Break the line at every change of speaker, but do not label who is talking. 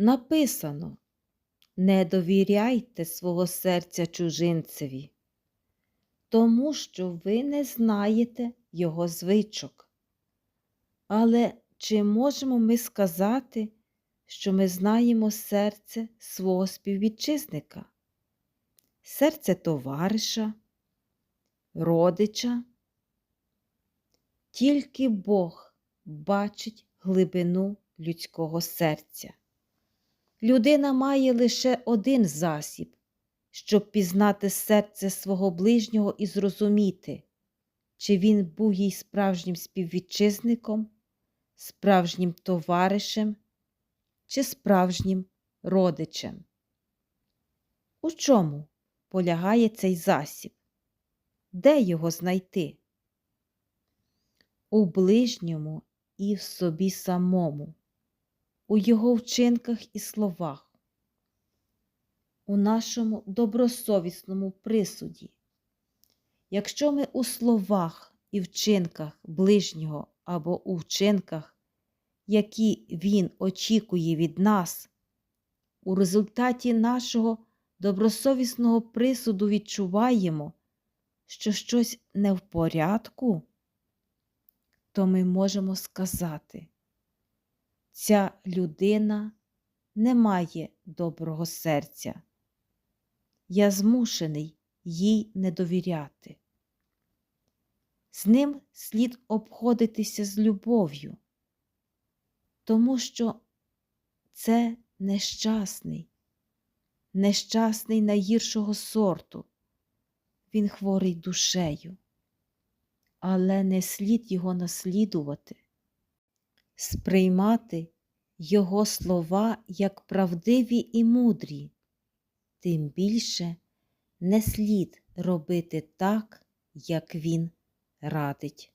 Написано Не довіряйте свого серця чужинцеві, тому що ви не знаєте його звичок. Але чи можемо ми сказати, що ми знаємо серце свого співвітчизника, серце товариша, родича? Тільки Бог бачить глибину людського серця. Людина має лише один засіб, щоб пізнати серце свого ближнього і зрозуміти, чи він був їй справжнім співвітчизником, справжнім товаришем чи справжнім родичем. У чому полягає цей засіб? Де його знайти? У ближньому і в собі самому, у його вчинках і словах, у нашому добросовісному присуді. Якщо ми у словах і вчинках ближнього або у вчинках, які він очікує від нас, у результаті нашого добросовісного присуду відчуваємо, що щось не в порядку, то ми можемо сказати, ця людина не має доброго серця. Я змушений їй не довіряти. З ним слід обходитися з любов'ю, тому що це нещасний, нещасний найгіршого сорту. Він хворий душею, але не слід його наслідувати, сприймати його слова як правдиві і мудрі, тим більше не слід робити так, як він радить.